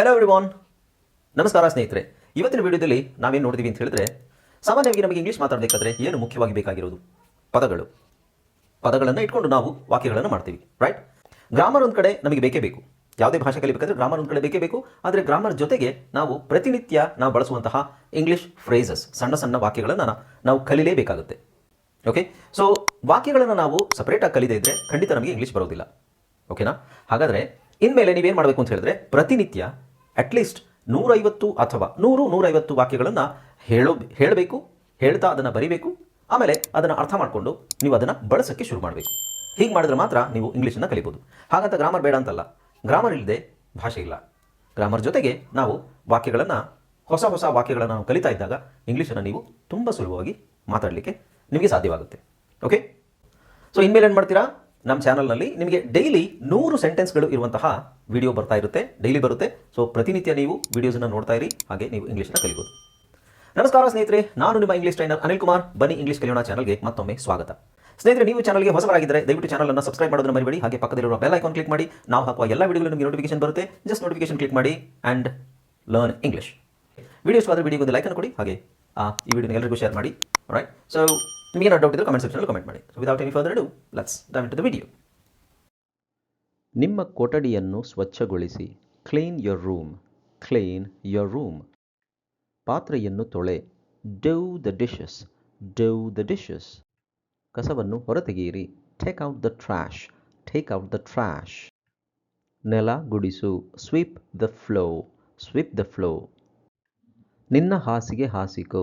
Hello everyone ನಮಸ್ಕಾರ ಸ್ನೇಹಿತರೆ. ಇವತ್ತಿನ ವಿಡಿಯೋದಲ್ಲಿ ನಾವೇನು ನೋಡ್ತೀವಿ ಅಂತ ಹೇಳಿದ್ರೆ, ಸಾಮಾನ್ಯವಾಗಿ ನಮಗೆ ಇಂಗ್ಲೀಷ್ ಮಾತಾಡಬೇಕಾದ್ರೆ ಏನು ಮುಖ್ಯವಾಗಿ ಬೇಕಾಗಿರೋದು? ಪದಗಳು. ಪದಗಳನ್ನು ಇಟ್ಕೊಂಡು ನಾವು ವಾಕ್ಯಗಳನ್ನು ಮಾಡ್ತೀವಿ ರೈಟ್ ಗ್ರಾಮರ್ ಒಂದು ಕಡೆ ನಮಗೆ ಬೇಕೇ ಬೇಕು. ಯಾವುದೇ ಭಾಷೆ ಕಲಿಬೇಕಾದ್ರೆ ಗ್ರಾಮರ್ ಒಂದು ಕಡೆ ಬೇಕೇ ಬೇಕು. ಆದರೆ ಗ್ರಾಮರ್ ಜೊತೆಗೆ ನಾವು ಪ್ರತಿನಿತ್ಯ ನಾವು ಬಳಸುವಂತಹ ಇಂಗ್ಲೀಷ್ ಫ್ರೇಸಸ್ ಸಣ್ಣ ಸಣ್ಣ ವಾಕ್ಯಗಳನ್ನು ನಾವು ಕಲಿಲೇಬೇಕಾಗುತ್ತೆ. ಓಕೆ ಸೊ ವಾಕ್ಯಗಳನ್ನು ನಾವು ಸಪ್ರೇಟಾಗಿ ಕಲಿದೇ ಇದ್ದರೆ ಖಂಡಿತ ನಮಗೆ ಇಂಗ್ಲೀಷ್ ಬರೋದಿಲ್ಲ. ಓಕೆನಾ ಹಾಗಾದರೆ, ಇನ್ಮೇಲೆ ನೀವೇನು ಮಾಡಬೇಕು ಅಂತ ಹೇಳಿದ್ರೆ, ಪ್ರತಿನಿತ್ಯ ಅಟ್ಲೀಸ್ಟ್ ನೂರೈವತ್ತು ಅಥವಾ ನೂರು, ನೂರೈವತ್ತು ವಾಕ್ಯಗಳನ್ನು ಹೇಳೋ, ಹೇಳಬೇಕು, ಹೇಳ್ತಾ ಅದನ್ನು ಬರಿಬೇಕು, ಆಮೇಲೆ ಅದನ್ನು ಅರ್ಥ ಮಾಡಿಕೊಂಡು ನೀವು ಅದನ್ನು ಬಳಸೋಕ್ಕೆ ಶುರು ಮಾಡಬೇಕು. ಹೀಗೆ ಮಾಡಿದ್ರೆ ಮಾತ್ರ ನೀವು ಇಂಗ್ಲೀಷನ್ನು ಕಲಿಬೋದು. ಹಾಗಂತ ಗ್ರಾಮರ್ ಬೇಡ ಅಂತಲ್ಲ. ಗ್ರಾಮರ್ ಇಲ್ಲದೆ ಭಾಷೆ ಇಲ್ಲ. ಗ್ರಾಮರ್ ಜೊತೆಗೆ ನಾವು ವಾಕ್ಯಗಳನ್ನು, ಹೊಸ ಹೊಸ ವಾಕ್ಯಗಳನ್ನು ನಾವು ಕಲಿತಾ ಇದ್ದಾಗ ಇಂಗ್ಲೀಷನ್ನು ನೀವು ತುಂಬ ಸುಲಭವಾಗಿ ಮಾತಾಡಲಿಕ್ಕೆ ನಿಮಗೆ ಸಾಧ್ಯವಾಗುತ್ತೆ. ಓಕೆ ಸೊ ಇನ್ಮೇಲೆ ಏನು ಮಾಡ್ತೀರಾ? ನಮ್ಮ ಚಾನಲ್ನಲ್ಲಿ ನಿಮಗೆ ಡೈಲಿ ನೂರು ಸೆಂಟೆನ್ಸ್ಗಳು ಇರುವಂತಹ ವಿಡಿಯೋ ಬರ್ತಾ ಇರುತ್ತೆ, ಡೈಲಿ ಬರುತ್ತೆ. ಸೊ ಪ್ರತಿನಿತ್ಯ ನೀವು ವಿಡಿಯೋಸನ್ನು ನೋಡ್ತಾ ಇರಿ, ಹಾಗೆ ನೀವು ಇಂಗ್ಲೀಷನ್ನು ಕಲಿಬೋದು. ನಮಸ್ಕಾರ ಸ್ನೇಹಿತರೆ, ನಾನು ನಿಮ್ಮ ಇಂಗ್ಲೀಷ್ ಟ್ರೈನರ್ ಅನಿಲ್ ಕುಮಾರ್. ಬನ್ನಿ ಇಂಗ್ಲೀಷ್ ಕಲಿಯೋಣ ಚಾನಲ್ಗೆ ಮತ್ತೊಮ್ಮೆ ಸ್ವಾಗತ. ಸ್ನೇಹಿತರೆ, ನೀವು ಚಾನಲ್ಗೆ ಹೊಸಬರಾಗಿದ್ದರೆ ದಯವಿಟ್ಟು ಚಾನಲ್ ಅನ್ನು ಸಬ್ಸ್ಕ್ರೈಬ್ ಮಾಡೋದನ್ನು ಮರಿಬೇಡಿ, ಹಾಗೆ ಪಕ್ಕದಲ್ಲಿರುವ ಬೆಲ್ ಐಕಾನ್ ಕ್ಲಿಕ್ ಮಾಡಿ. ನಾವು ಹಾಕುವ ಎಲ್ಲ ವಿಡಿಯೋಗಳು ನಿಮಗೆ ನೋಟಿಫಿಕೇಶನ್ ಬರುತ್ತೆ. ಜಸ್ಟ್ ನೋಟಿಫಿಕೇಶನ್ ಕ್ಲಿಕ್ ಮಾಡಿ ಆ್ಯಂಡ್ ಲರ್ನ್ ಇಂಗ್ಲೀಷ್ ವಿಡಿಯೋಸ್ ಆದರೆ ವಿಡಿಯೋಗೆ ಒಂದು ಲೈಕನ್ನು ಕೊಡಿ, ಹಾಗೆ ಈ ವಿಡಿಯೋನ ಎಲ್ಲರಿಗೂ ಶೇರ್ ಮಾಡಿ. ರೈಟ್ ಸೊ ನಿಮಗೆ ಡೌಟ್ ಇದ್ದರೆ ಕಮೆಂಟ್ ಸೆಕ್ಷನಲ್ಲಿ ಕಮೆಂಟ್ ಮಾಡಿ. Without any further do let's dive to the video ನಿಮ್ಮ ಕೊಠಡಿಯನ್ನು ಸ್ವಚ್ಛಗೊಳಿಸಿ. Clean your room clean your room ಪಾತ್ರೆಯನ್ನು ತೊಳೆ. Do the dishes do the dishes ಕಸವನ್ನು ಹೊರತೆಗೆಯಿರಿ. Take out the trash take out the trash ನೆಲ ಗುಡಿಸು. Sweep the floor sweep the floor ನಿನ್ನ ಹಾಸಿಗೆ ಹಾಸಿಕೋ.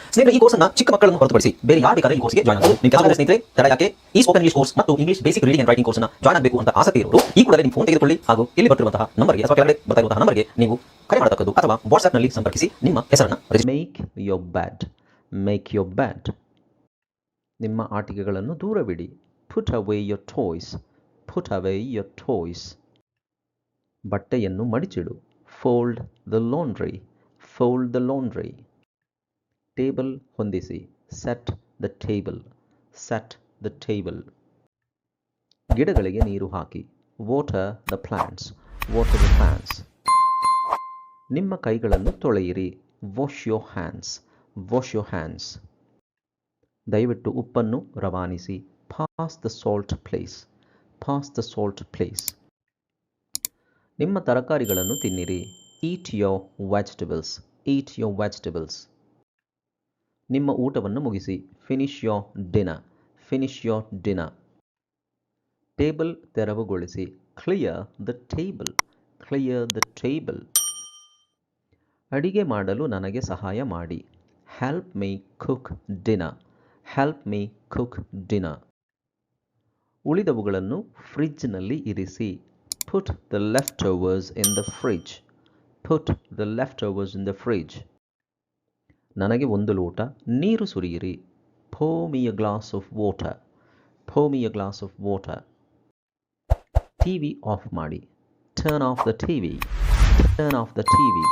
ಸ್ನೇಹಿತರೆ, ಈ ಕೋರ್ಸ್ನ ಚಿಕ್ಕ ಮಕ್ಕಳನ್ನು ಹೊರತುಪಡಿಸಿ ಬೇರೆ ಯಾರು ಬೇಕಾದ್ರೆ ಈ ಕೋರ್ಸ್ಗೆ ಜಾಯ್ನ್ ಆಗಬಹುದು ನಿಮ್ಮ ಕೆಲಸ ಸ್ನೇಹಿತರೆ, ತಡ ಯಾಕೆ ಈ ಸ್ಪೋಕನ್ ಇಂಗ್ಲಿಷ್ ಕೋರ್ಸ್ ಮತ್ತು English basic reading and writing ಕೋರ್ಸ್ನ ಜಾಯ್ನ್ ಆಗಬೇಕು ಅಂತ ಆಸಕ್ತಿ ಇರೋರು, ಈ ಕೂಡಲೇ ನಿಮ್ಮ ಫೋನ್ ತೆಗೆದುಕೊಳ್ಳಿ ಹಾಗೂ ಇಲ್ಲಿ ಬರ್ತಿರುವಂತಹ ನಂಬರ್ಗೆ ಅಥವಾ ಕೆಳಗಡೆ ಬರ್ತಾ ಇರುವಂತಹ ನಂಬರ್ಗೆ ನೀವು ಕರೆ ಮಾಡತಕ್ಕದ್ದು ಅಥವಾ ವಾಟ್ಸ್ಆಪ್ನಲ್ಲಿ ಸಂಪರ್ಕಿಸಿ ನಿಮ್ಮ ಹೆಸರನ್ನು make your bed make your bed ನಿಮ್ಮ ಆಟಿಕೆಗಳನ್ನು ದೂರವಿಡಿ. Put away your toys put away your toys ಬಟ್ಟೆಯನ್ನು ಮಡಿಚಿಡು. Fold the laundry fold the laundry table ಹೊಂದಿಸಿ. Set the table. Set the table. ಗಿಡಗಳಿಗೆ ನೀರು ಹಾಕಿ. Water the plants. Water the plants. ನಿಮ್ಮ ಕೈಗಳನ್ನು ತೊಳೆಯಿರಿ. Wash your hands wash your hands ದಯವಿಟ್ಟು ಉಪ್ಪನ್ನು ರವಾನಿಸಿ. Pass the salt please pass the salt please ನಿಮ್ಮ ತರಕಾರಿಗಳನ್ನು ತಿನ್ನಿರಿ. Eat your vegetables eat your vegetables ನಿಮ್ಮ ಊಟವನ್ನು ಮುಗಿಸಿ. Finish your dinner finish your dinner table ತೆರವುಗೊಳಿಸಿ. Clear the table clear the table ಅಡಿಗೆ ಮಾಡಲು ನನಗೆ ಸಹಾಯ ಮಾಡಿ. Help me cook dinner help me cook dinner ಉಳಿದವುಗಳನ್ನು ಫ್ರಿಜ್ನಲ್ಲಿ ಇರಿಸಿ. Put the leftovers in the fridge put the leftovers in the fridge ನನಗೆ ಒಂದು ಲೋಟ ನೀರು ಸುರಿಯಿರಿ. A glass of water. Pour me a glass of water. T V off ಮಾಡಿ. Turn off the T V turn off the T V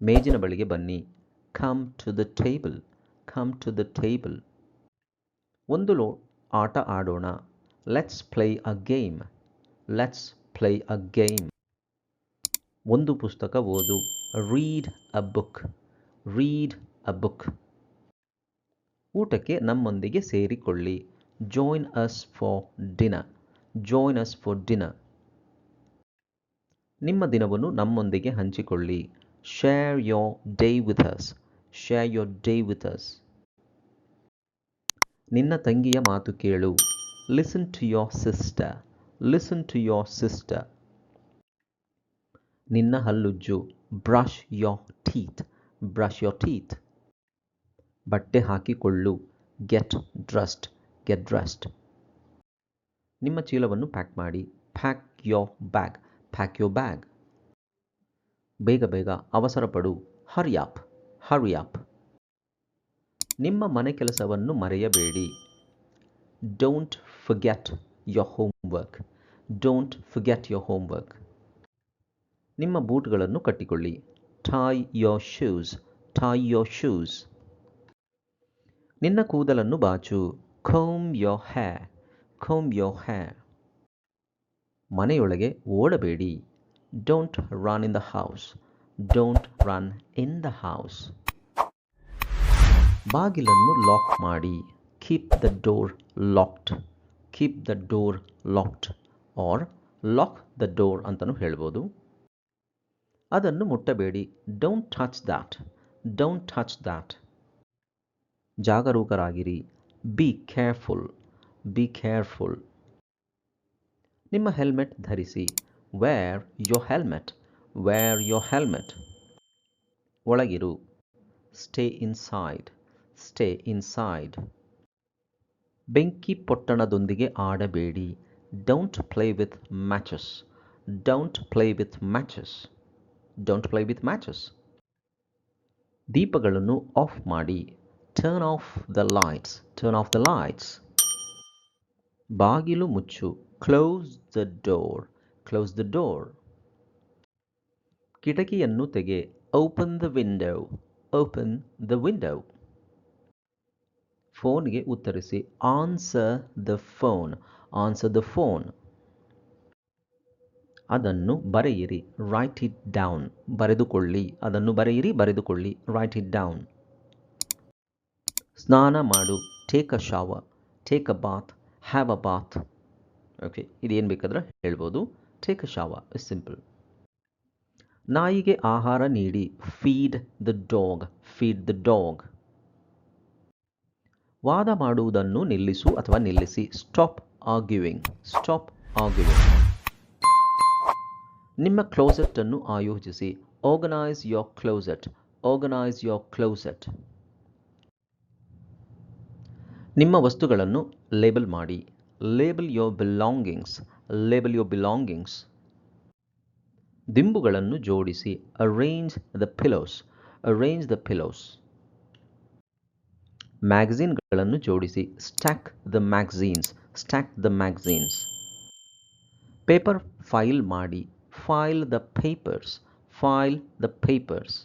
ಮೇಜಿನ ಬಳಿಗೆ ಬನ್ನಿ. Come to the table. Come to the table. ಒಂದು ಲೋ ಆಟ ಆಡೋಣ. Let's play a game. Let's play a game. ಒಂದು ಪುಸ್ತಕ ಓದು. Read a book. Read a book ಊಟಕ್ಕೆ ನಮ್ಮೊಂದಿಗೆ ಸೇರಿಕೊಳ್ಳಿ. Join us for dinner join us for dinner ನಿಮ್ಮ ದಿನವನ್ನು ನಮ್ಮೊಂದಿಗೆ ಹಂಚಿಕೊಳ್ಳಿ. Share your day with us share your day with us ನಿನ್ನ ತಂಗಿಯ ಮಾತು ಕೇಳು. Listen to your sister listen to your sister ನಿನ್ನ ಹಲ್ಲುಜ್ಜು. Brush your teeth brush your teeth ಬಟ್ಟೆ ಹಾಕಿಕೊಳ್ಳು. ಗೆಟ್ ಡ್ರಸ್ಟ್ ಗೆಟ್ ಡ್ರಸ್ಟ್ ನಿಮ್ಮ ಚೀಲವನ್ನು ಪ್ಯಾಕ್ ಮಾಡಿ. Pack your bag pack your bag ಬೇಗ ಬೇಗ ಅವಸರ ಪಡು ಹರಿಯಾಪ್ ಹರಿಯಾಪ್ ನಿಮ್ಮ ಮನೆ ಕೆಲಸವನ್ನು ಮರೆಯಬೇಡಿ. Don't forget your homework don't forget your homework ನಿಮ್ಮ ಬೂಟ್ಗಳನ್ನು ಕಟ್ಟಿಕೊಳ್ಳಿ. Tie your shoes tie your shoes ನಿನ್ನ ಕೂದಲನ್ನು ಬಾಚು comb your hair comb your hair ಮನೆಯೊಳಗೆ ಓಡಬೇಡಿ don't run in the house don't run in the house ಬಾಗಿಲನ್ನು ಲಾಕ್ ಮಾಡಿ keep the door locked keep the door locked or lock the door ಅಂತಲೂ ಹೇಳ್ಬೋದು. ಅದನ್ನು ಮುಟ್ಟಬೇಡಿ. Don't touch that don't touch that ಜಾಗರೂಕರಾಗಿರಿ. Be careful be careful ನಿಮ್ಮ helmet ಧರಿಸಿ. Wear your helmet wear your helmet ಒಳಗಿರು. Stay inside stay inside ಬೆಂಕಿ ಪೊಟ್ಟಣದೊಂದಿಗೆ ಆಡಬೇಡಿ. Don't play with matches don't play with matches don't play with matches ದೀಪಗಳನ್ನು off ಮಾಡಿ turn off the lights turn off the lights ಬಾಗಿಲು ಮುಚ್ಚು close the door close the door ಕಿಟಕಿಯನ್ನು ತೆಗೆ open the window open the window ಫೋನ್ಗೆ ಉತ್ತರಿಸಿ answer the phone answer the phone ಅದನ್ನು ಬರೆಯಿರಿ. ರೈಟ್ ಇಟ್ ಡೌನ್ ಬರೆದುಕೊಳ್ಳಿ. ಅದನ್ನು ಬರೆಯಿರಿ, ಬರೆದುಕೊಳ್ಳಿ. ರೈಟ್ ಇಟ್ ಡೌನ್ ಸ್ನಾನ ಮಾಡು. Take a shower take a bath have a bath okay ಇದೇನು ಬೇಕಾದ್ರೆ ಹೇಳ್ಬೋದು. Take a shower is simple ನಾಯಿಗೆ ಆಹಾರ ನೀಡಿ. Feed the dog feed the dog ವಾದ ಮಾಡುವುದನ್ನು ನಿಲ್ಲಿಸು ಅಥವಾ ನಿಲ್ಲಿಸಿ. ಸ್ಟಾಪ್ ಆಗ್ಯೂವಿಂಗ್ ಸ್ಟಾಪ್ ಆರ್ಗ್ಯುವಿಂಗ್ ನಿಮ್ಮ ಕ್ಲೋಸೆಟ್ ಅನ್ನು ಆಯೋಜಿಸಿ. Organise your closet organise your closet ನಿಮ್ಮ ವಸ್ತುಗಳನ್ನು ಲೇಬಲ್ ಮಾಡಿ. Label your belongings label your belongings ದಿಂಬುಗಳನ್ನು ಜೋಡಿಸಿ. Arrange the pillows arrange the pillows ಮ್ಯಾಗಝೀನ್ಗಳನ್ನು ಜೋಡಿಸಿ. Stack the magazines stack the magazines paper file ಮಾಡಿ. File the papers file the papers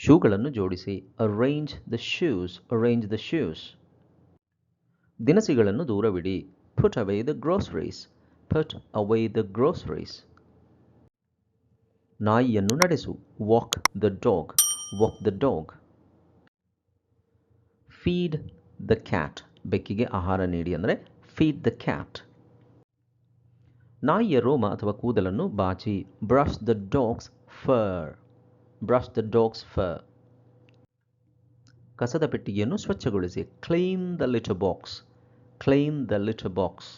ಶೂಗಳನ್ನು ಜೋಡಿಸಿ arrange the shoes arrange the shoes ದಿನಸಿಗಳನ್ನು ದೂರವಿಡಿ put away the groceries put away the groceries ನಾಯಿಯನ್ನು ನಡೆಸು walk the dog walk the dog feed the cat ಬೆಕ್ಕಿಗೆ ಆಹಾರ ನೀಡಿ ಅಂದರೆ feed the cat ನಾಯಿಯ ರೋಮ ಅಥವಾ ಕೂದಲನ್ನು ಬಾಚಿ. Brush the dog's fur brush the dog's fur ಕಸದ ಪೆಟ್ಟಿಗೆಯನ್ನು ಸ್ವಚ್ಛಗೊಳಿಸಿ. Clean the litter box clean the litter box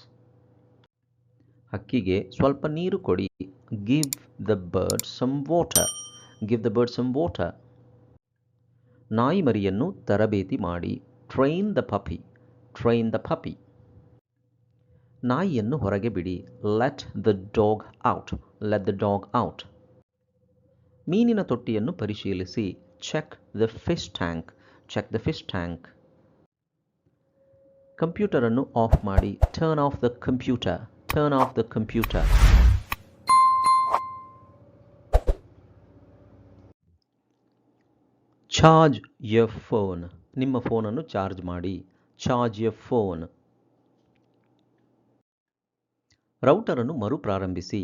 ಹಕ್ಕಿಗೆ ಸ್ವಲ್ಪ ನೀರು ಕೊಡಿ. Give the bird some water give the bird some water ನಾಯಿ ಮರಿಯನ್ನು ತರಬೇತಿ ಮಾಡಿ. Train the puppy train the puppy ನಾಯಿಯನ್ನು ಹೊರಗೆ ಬಿಡಿ. Let the dog out let the dog out ಮೀನಿನ ತೊಟ್ಟಿಯನ್ನು ಪರಿಶೀಲಿಸಿ. Check the fish tank check the fish tank ಕಂಪ್ಯೂಟರನ್ನು off ಮಾಡಿ. Turn off the computer turn off the computer charge your phone ನಿಮ್ಮ ಫೋನನ್ನು charge ಮಾಡಿ. ಚಾರ್ಜ್ ಯ ಫೋನ್ ರೌಟರನ್ನು ಮರುಪ್ರಾರಂಭಿಸಿ.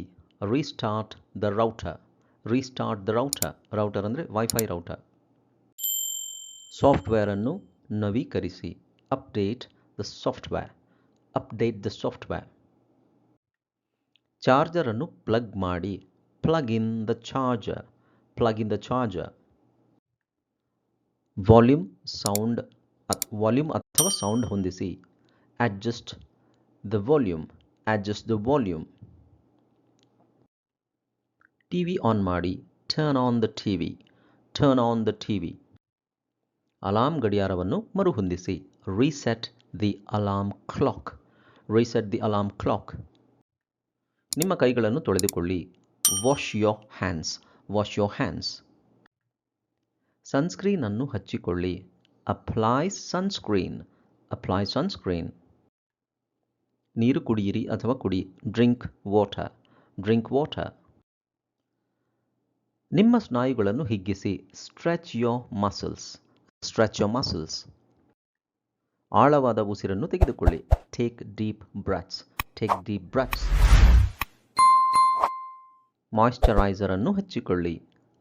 Restart the router restart the router router ಅಂದರೆ wifi router ಸಾಫ್ಟ್ವೇರನ್ನು ನವೀಕರಿಸಿ. Update the software update the software ಚಾರ್ಜರನ್ನು plug ಮಾಡಿ. Plug in the charger plug in the charger volume sound volume ಅಥವಾ sound ಹೊಂದಿಸಿ. Adjust the volume adjust the volume TV on ಮಾಡಿ turn on the TV turn on the TV alarm ಗಡಿಯಾರವನ್ನು ಮರುಹೊಂದಿಸಿ reset the alarm clock reset the alarm clock ನಿಮ್ಮ ಕೈಗಳನ್ನು ತೊಳೆದುಕೊಳ್ಳಿ wash your hands wash your hands ಸನ್ಸ್ಕ್ರೀನನ್ನು ಹಚ್ಚಿಕೊಳ್ಳಿ apply sunscreen apply sunscreen ನೀರು ಕುಡಿಯಿರಿ ಅಥವಾ ಕುಡಿ. Drink water drink water ನಿಮ್ಮ ಸ್ನಾಯುಗಳನ್ನು ಹಿಗ್ಗಿಸಿ. Stretch your muscles stretch your muscles ಆಳವಾದ ಉಸಿರನ್ನು ತೆಗೆದುಕೊಳ್ಳಿ. Take deep breaths take deep breaths moisturiser ಅನ್ನು ಹಚ್ಚಿಕೊಳ್ಳಿ.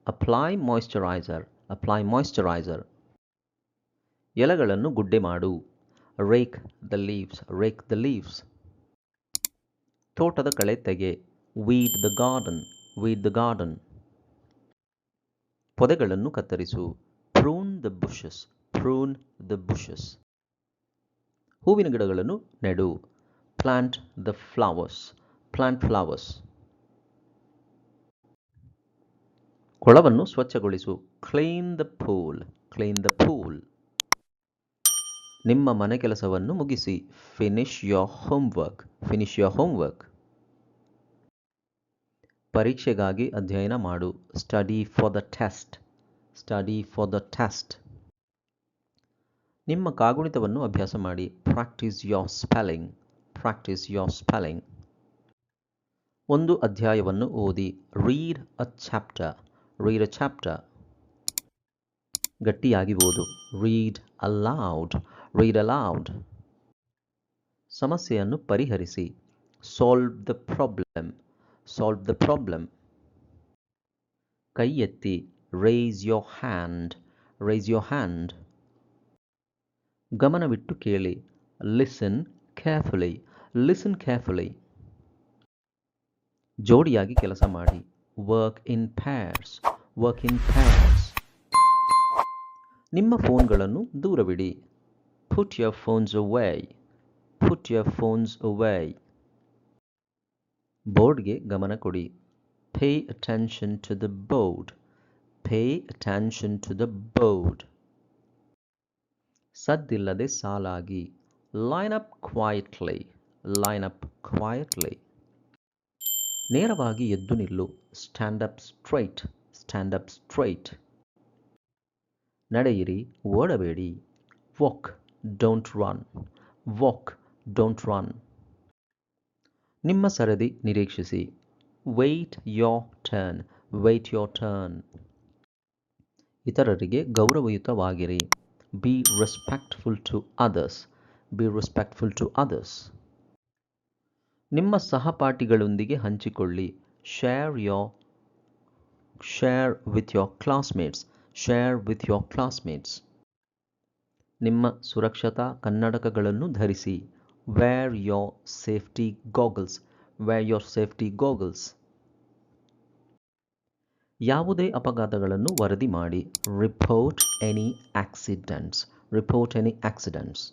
ಅಪ್ಲೈ ಮಾಯಿಶ್ಚರೈಸರ್ ಅಪ್ಲೈ ಮಾಯಿಶ್ಚರೈಸರ್ ಎಲೆಗಳನ್ನು ಗುಡ್ಡೆ ಮಾಡು. Rake the leaves rake the leaves ತೋಟದ ಕಳೆ ತೆಗೆ weed the garden weed the garden ಪೊದೆಗಳನ್ನು ಕತ್ತರಿಸು prune the bushes prune the bushes ಹೂವಿನ ಗಿಡಗಳನ್ನು ನೆಡು plant the flowers plant flowers ಕೊಳವನ್ನು ಸ್ವಚ್ಛಗೊಳಿಸು clean the pool clean the pool ನಿಮ್ಮ ಮನೆ ಕೆಲಸವನ್ನು ಮುಗಿಸಿ. Finish your homework finish your homework ಪರೀಕ್ಷೆಗಾಗಿ ಅಧ್ಯಯನ ಮಾಡು. Study for the test study for the test ನಿಮ್ಮ ಕಾಗುಣಿತವನ್ನು ಅಭ್ಯಾಸ ಮಾಡಿ. Practise your spelling practise your spelling ಒಂದು ಅಧ್ಯಾಯವನ್ನು ಓದಿ. Read a chapter read a chapter ಗಟ್ಟಿಯಾಗಿ ಓದು. ರೀಡ್ ಅಲೌಡ್ ರೀಡ್ ಅಲೌಡ್ ಸಮಸ್ಯೆಯನ್ನು ಪರಿಹರಿಸಿ. Solve the problem solve the problem ಕೈ ಎತ್ತಿ raise your hand raise your hand ಗಮನವಿಟ್ಟು ಕೇಳಿ. ಲಿಸನ್ ಕೇರ್ಫುಲಿ ಲಿಸನ್ ಕೇರ್ಫುಲಿ ಜೋಡಿಯಾಗಿ ಕೆಲಸ ಮಾಡಿ. ವರ್ಕ್ ಇನ್ ಪ್ಯಾರ್ಸ್ ವರ್ಕ್ ಇನ್ ಪ್ಯಾರ್ಸ್ ನಿಮ್ಮ ಫೋನ್ಗಳನ್ನು ದೂರವಿಡಿ. Put your phones away put your phones away ಬೋರ್ಡ್ಗೆ ಗಮನ ಕೊಡಿ. Pay attention to the board pay attention to the board ಸದ್ದಿಲ್ಲದೆ ಸಾಲಾಗಿ. Line up quietly line up quietly ನೇರವಾಗಿ ಎದ್ದು ನಿಲ್ಲು. Stand up straight stand up straight ನಡೆಯಿರಿ. ಓಡಬೇಡಿ. Walk don't run walk don't run ನಿಮ್ಮ ಸರದಿ ನಿರೀಕ್ಷಿಸಿ. Wait your turn wait your turn ಇತರರಿಗೆ ಗೌರವಯುತವಾಗಿರಿ. Be respectful to others be respectful to others ನಿಮ್ಮ ಸಹಪಾಠಿಗಳೊಂದಿಗೆ ಹಂಚಿಕೊಳ್ಳಿ. Share your share with your classmates share with your classmates ನಿಮ್ಮ ಸುರಕ್ಷತಾ ಕನ್ನಡಕಗಳನ್ನು ಧರಿಸಿ. Wear your safety goggles wear your safety goggles ಯಾವುದೇ ಅಪಘಾತಗಳನ್ನು ವರದಿ ಮಾಡಿ. Report any accidents report any accidents